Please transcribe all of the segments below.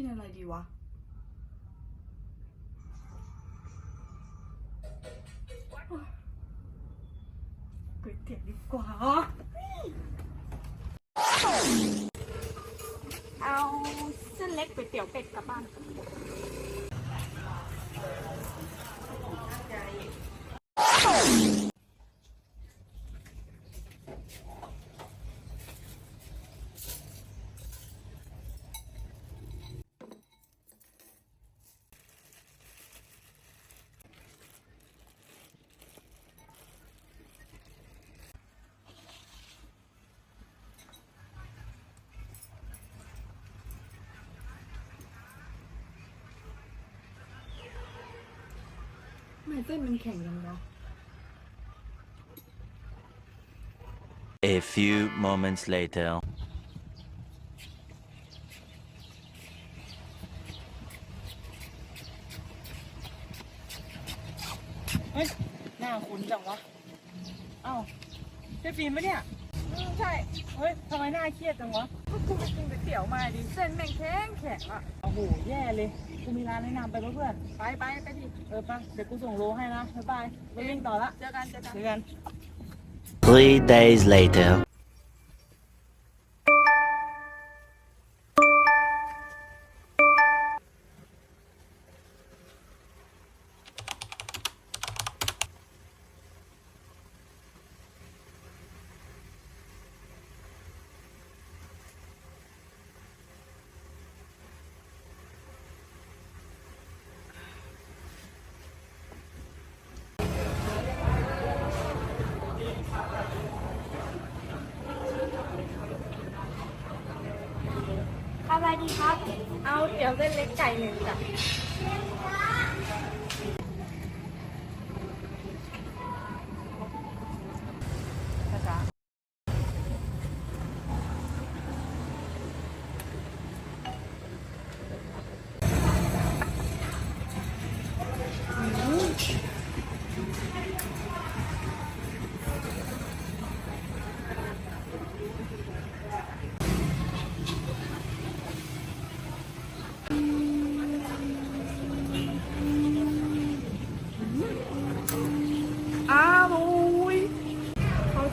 กินอะไรดีวะ ก๋วยเตี๋ยวดีกว่า เอาเส้นเล็กก๋วยเตี๋ยวเป็ดกลับบ้าน ไมเส้นมันแข็งจังวะ A few moments later. เฮ้ย หน้าคุ้นจังวะ เอ้าใช่ฟิล์มปะเนี่ย อืมใช่ เฮ้ยทำไมหน้าเครียดจังวะก็กูไปกินก๋วยเตี๋ยวมาดิเส้นแม่งแข็งแข็งอะโอ้โหแย่เลย กูมีร้านแนะนำไปปะเพื่อน ไปไปไปดิเออปะเดี๋ยวกูส่งโลให้นะบ๊ายบายไปวิ่งต่อละเจอกันเจอกัน เจอกัน Three days later. ดีครับ เอาเตี๋ยวเส้นเล็กไก่หนึ่งจ้ะ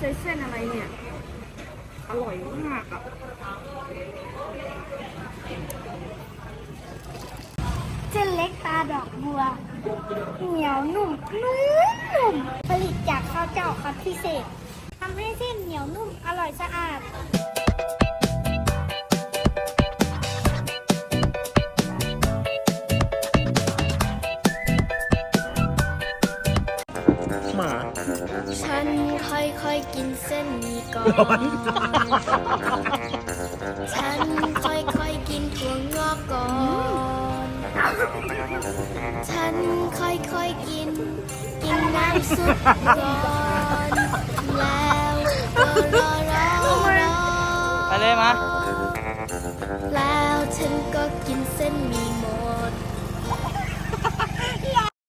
ช้เส้นอะไรเนี่ย อร่อยมากอะเส้นเล็กตาดอกบัว เหนียวนุ่มนุ่มนุ่มผลิตจากข้าวเจ้าคัดพิเศษทำให้เส้นเหนียวนุ่มอร่อยสะอาด ฉันค่อยๆกินเส้นหมีก่อน ฉันค่อยๆกินถั่วงอกก่อน ฉันค่อยๆกิน กินน้ำซุปก่อนแล้วก็รอรอรอไปเลยมาแล้วฉันก็กินเส้นหมีหมด